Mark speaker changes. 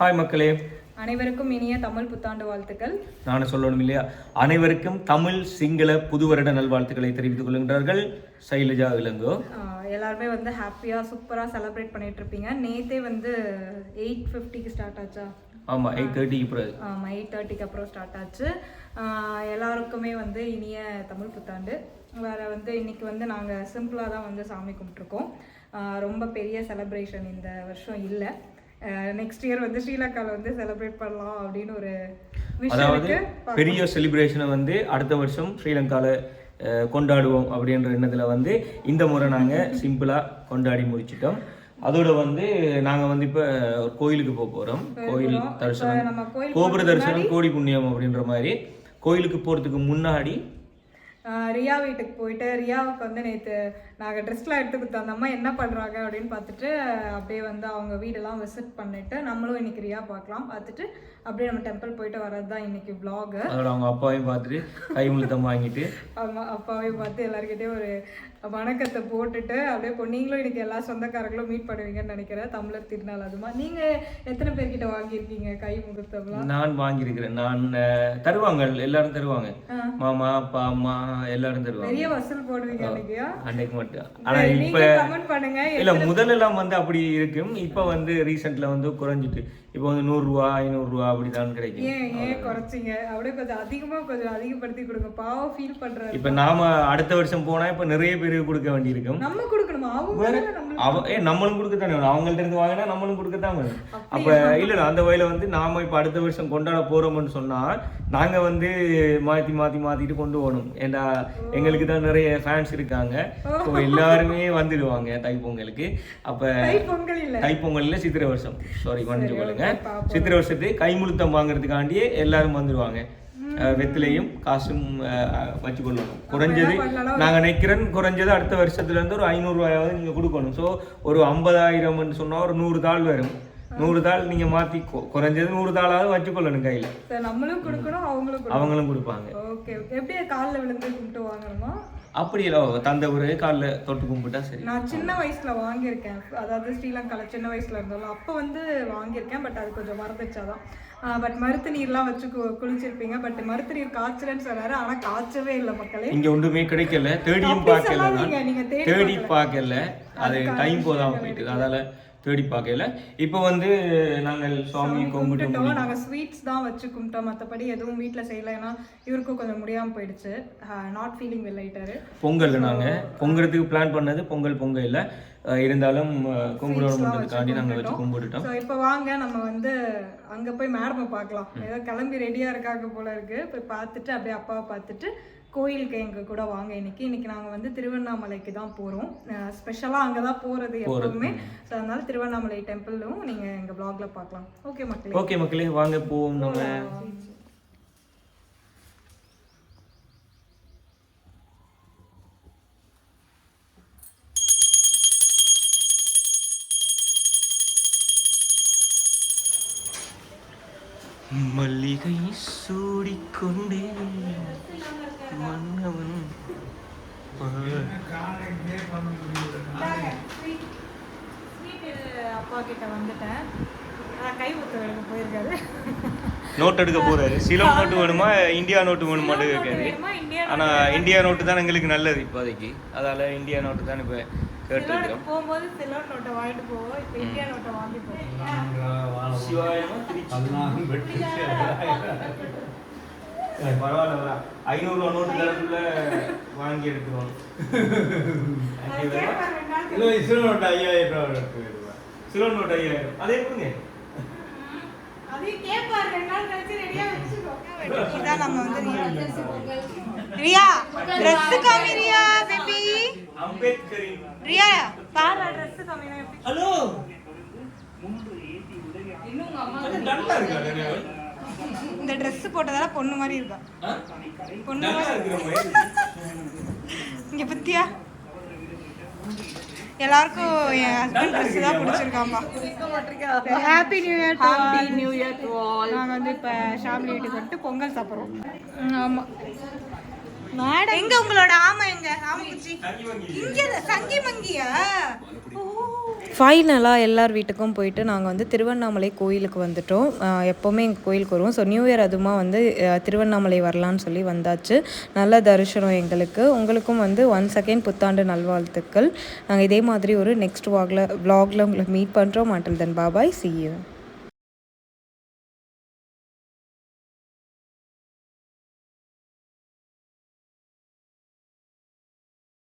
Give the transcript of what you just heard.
Speaker 1: Hi மக்களே.
Speaker 2: அனைவருக்கும் இனிய தமிழ் புத்தாண்டு வாழ்த்துக்கள்.
Speaker 1: நான் சொல்லணும் இல்லையா? அனைவருக்கும் தமிழ் சிங்கள புது வருட நல்வாழ்த்துக்களை தெரிவித்துக் கொள்கின்றார்கள் சைலஜா இளங்கோ.
Speaker 2: எல்லாருமே வந்து ஹாப்பியாக சூப்பராக செலிப்ரேட் பண்ணிட்டு இருப்பீங்க. நேத்தே வந்து எயிட் ஃபிஃப்டிக்கு ஸ்டார்ட் ஆச்சா?
Speaker 1: ஆமா எயிட் தேர்ட்டிக்கு பிறகு
Speaker 2: ஆமாம் எயிட் தேர்ட்டிக்கு அப்புறம் ஸ்டார்ட் ஆச்சு. எல்லாருக்குமே வந்து இனிய தமிழ் புத்தாண்டு. வேற வந்து இன்னைக்கு வந்து நாங்கள் சிம்பிளாக தான் வந்து சாமி கும்பிட்ருக்கோம் ரொம்ப பெரிய செலிப்ரேஷன் இந்த வருஷம் இல்லை. நெக்ஸ்ட் இயர் வந்து ஸ்ரீலங்காவில் வந்து செலிப்ரேட் பண்ணலாம் அப்படின்னு ஒரு
Speaker 1: அதாவது பெரிய செலிப்ரேஷனை வந்து அடுத்த வருஷம் ஸ்ரீலங்கால அஹ், கொண்டாடுவோம் அப்படின்ற எண்ணத்துல வந்து இந்த முறை நாங்க சிம்பிளா கொண்டாடி முடிச்சிட்டோம். அதோட வந்து நாங்க வந்து இப்ப ஒரு கோயிலுக்கு போக போறோம். கோயில் தரிசனம் கோபுர தரிசனம் கோடி புண்ணியம் அப்படின்ற மாதிரி கோயிலுக்கு போறதுக்கு முன்னாடி
Speaker 2: ரியா வீட்டுக்கு போயிட்டு ரியாவுக்கு வந்து நேற்று நாங்கள் ட்ரெஸ்லாம் எடுத்து கொடுத்தோம். அந்த அம்மா என்ன பண்ணுறாங்க அப்படின்னு பார்த்துட்டு அப்படியே வந்து அவங்க வீடெல்லாம் விசிட் பண்ணிட்டு நம்மளும் இன்னைக்கு ரியா பார்க்கலாம். பார்த்துட்டு அப்படியே நம்ம டெம்பிள் போயிட்டு வர்றது தான் இன்னைக்கு vlog.
Speaker 1: அதோட அவங்க அப்பாவையும் பார்த்துட்டு கைமுழுத்தம் வாங்கிட்டு.
Speaker 2: ஆமா அப்பாவே பார்த்து எல்லாருக்கிட்டையும் ஒரு வணக்கத்தை போட்டுட்டு அப்படியே இப்போ நீங்களும் இன்னைக்கு எல்லா சொந்தக்காரங்களும் மீட் பண்ணுவீங்கன்னு நினைக்கிறேன். தமிழர் திருநாள் அதுமா நீங்க எத்தனை பேர்கிட்ட வாங்கியிருக்கீங்க கை முகூர்த்தம்லாம்
Speaker 1: நான் வாங்கியிருக்கிறேன். நான் தருவாங்க எல்லாரும் தருவாங்க. மாமா அப்பா அம்மா எல்லாரும் தருவாங்க.
Speaker 2: பெரிய வசூல் போடுவீங்க
Speaker 1: அன்னைக்கு மட்டும். ஆனா இப்ப
Speaker 2: கமெண்ட் பண்ணுங்க.
Speaker 1: இல்ல முதல்ல எல்லாம் வந்து அப்படி இருக்கும். இப்ப வந்து ரீசெண்ட்ல வந்து குறைஞ்சிட்டு. இப்போ வந்து நூறு ரூபா ஐநூறு ரூபா அப்படிதான் கிடைக்கும்
Speaker 2: ஏன் ஏன் குறைச்சிங்க? அப்படியே கொஞ்சம் அதிகமா கொஞ்சம் அதிகப்படுத்தி கொடுங்க. பாவம் ஃபீல் பண்றாரு.
Speaker 1: இப்ப நாம அடுத்த வருஷம் போனா இப்ப நிறைய பேருக்கு கொடுக்க வேண்டியிருக்கும்.
Speaker 2: நம்ம நம்மளுக்கு
Speaker 1: அவ ஏ நம்மளும் கொடுக்கத்தானே அவங்கள்ட்ட இருந்து வாங்கினா நம்மளும் கொடுக்கத்தான் வேணும். அப்ப இல்ல அந்த வகையில வந்து நாம இப்ப அடுத்த வருஷம் கொண்டாட போறோம்னு சொன்னா நாங்க வந்து மாத்தி மாத்தி மாத்திட்டு கொண்டு போகணும். ஏண்டா எங்களுக்கு தான் நிறைய ஃபேன்ஸ் இருக்காங்க. ஸோ எல்லாருமே வந்துடுவாங்க தைப்பொங்கலுக்கு. அப்ப
Speaker 2: கை பொங்கல் இல்ல
Speaker 1: சித்திரை வருஷம். சாரி மன்னிச்சு கொள்ளுங்க சித்திரை வருஷத்துக்கு கைமுழுத்தம் வாங்குறதுக்காண்டியே எல்லாரும் வந்துடுவாங்க. வெத்திலையும் காசும் வச்சு கொள்ளணும். குறைஞ்சது
Speaker 2: பண்ணலாம்.
Speaker 1: நாங்க நினைக்கிறேன் குறைஞ்சது அடுத்த வருஷத்துல இருந்து ஒரு ஐநூறு ரூபாயாவது நீங்க கொடுக்கணும். ஸோ ஒரு ஐம்பதாயிரம்னு சொன்னா ஒரு நூறு தாள் வரும். நூறு தாள் நீங்க மாத்தி குறைஞ்சது நூறு தாளாவது வச்சுக்கொள்ளணும் கையில.
Speaker 2: நம்மளும் கொடுக்கணும் அவங்களும்
Speaker 1: அவங்களும் கொடுப்பாங்க.
Speaker 2: ஓகே. எப்படி காலில் விழுந்து கும்பிட்டு வாங்கணுமா?
Speaker 1: அப்படி இல்லை தந்த பிறகு காலில் தொட்டு கும்பிட்டா சரி.
Speaker 2: நான் சின்ன வயசுல வாங்கியிருக்கேன். அதாவது ஸ்ரீலங்கால சின்ன வயசுல இருந்தாலும் அப்போ வந்து வாங்கியிருக்கேன். பட் அது கொஞ்சம் மறந்துச்சாதான். பட் மருத்து நீர்லாம் வச்சு குளிச்சிருப்பீங்க. பட் மருத்து நீர் காய்ச்சலன்னு சொன்னாரு. ஆனா காய்ச்சவே இல்லை மக்களே.
Speaker 1: இங்க ஒன்றுமே கிடைக்கல. தேடியும் பார்க்கல
Speaker 2: தேடி
Speaker 1: பார்க்கல அது டைம் போதாம போயிட்டு. அதால தேடி பார்க்கல. இப்போ வந்து நாங்கள் கும்பிட்டு
Speaker 2: கும்பிட்டுட்டோம். நாங்க ஸ்வீட்ஸ் தான் வச்சு கும்பிட்டோம் மத்தபடி எதுவும் வீட்ல செய்யல. ஏன்னா இவருக்கும் கொஞ்சம் முடியாம போயிடுச்சு. நாட் ஃபீலிங் வெல் ஆயிட்டாரு.
Speaker 1: பொங்கல் நாங்க. பொங்கறதுக்கு பிளான் பண்ணது பொங்கல் பொங்கல் இல்ல. இருந்தாலும் அஹ், கும்பிடணுன்றதுக்காண்டி நாங்க வச்சு கும்பிட்டுட்டோம்.
Speaker 2: ஸோ இப்போ வாங்க. நம்ம வந்து அங்க போய் மேடமை பார்க்கலாம். ஏதோ கிளம்பி ரெடியா இருக்காங்க போல இருக்கு. போய் பார்த்துட்டு அப்படியே அப்பாவை பார்த்துட்டு கோயிலுக்கு எங்க கூட வாங்க. இன்னைக்கு இன்னைக்கு நாங்க வந்து திருவண்ணாமலைக்கு தான் போறோம். ஸ்பெஷலா அங்க தான் போறது எப்பவுமே. ஸோ அதனால திருவண்ணாமலை டெம்பிளும் நீங்க எங்க vlogல பார்க்கலாம். ஓகே மக்களே.
Speaker 1: ஓகே மக்களே வாங்க போவோம் நம்ம. மல்லிகை சூடிக்கொண்டே மன்னவன்
Speaker 2: அப்பா கிட்ட வந்துட்டேன். ஆனா கை ஊத்த வேலைக்கு போயிருக்காரு.
Speaker 1: நோட் எடுக்க போறாரு. சிலம் நோட்டு வேணுமா? இந்தியா நோட்டு வேணுமான்னு
Speaker 2: இந்தியா
Speaker 1: ஆனா இந்தியா நோட்டு தான் எங்களுக்கு நல்லது. இப்போதைக்கு. அதால இந்தியா நோட்டு தான் இப்போ கேட்டுருக்கிறோம்
Speaker 2: போகும்போது சிலோன் நோட்டை வாங்கிட்டு போவோம். இப்போ இந்தியா நோட்டை வாங்கி போவோம்.
Speaker 1: பரவாயில்ல ஐநூறு ரூபா நோட்டு தரக்குள்ள வாங்கி எடுத்துருவோம் சிலோன் நோட்டு ஐயாயிரம் அதே
Speaker 2: நம்ம வந்து ரியா ட்ரெஸ் காமி ரியா பேபி
Speaker 1: அம்பேத்கரின்
Speaker 2: ரியா பாரு ட்ரெஸ் காமினா எப்படி
Speaker 1: ஹலோ நல்லா இருக்கா
Speaker 2: இந்த Dress போட்டதால பொண்ணு மாதிரி இருக்கா? பொண்ணு மாதிரி. இங்க பத்தியா? எல்லாருக்கும் என் ஹஸ்பண்ட் ட்ரெஸ் தான் பிடிச்சிருக்காம்பா happy new year happy new year to all நாங்க வந்து இப்ப ஷாமிலி வீட்டுக்கு வந்துட்டு பொங்கல் சாப்பிடுறோம். ஆமா. மேடம். எங்க உங்களோட ஆமா எங்க? இங்க சங்கி மங்கியா? ஃபைனலாக எல்லார் வீட்டுக்கும் போயிட்டு நாங்கள் வந்து திருவண்ணாமலை கோயிலுக்கு வந்துட்டோம். எப்போவுமே எங்கள் கோயிலுக்கு வருவோம். ஸோ நியூ இயர் அதுமா வந்து திருவண்ணாமலை வரலான்னு சொல்லி வந்தாச்சு. நல்ல தரிசனம் எங்களுக்கு. உங்களுக்கும் வந்து ஒன் செகண்ட் புத்தாண்டு நல்வாழ்த்துக்கள். நாங்கள் இதே மாதிரி ஒரு நெக்ஸ்ட் வாக்ல vlogல உங்களை மீட் பண்ணுறோம் மாட்டல் தென் பாபாய் see you.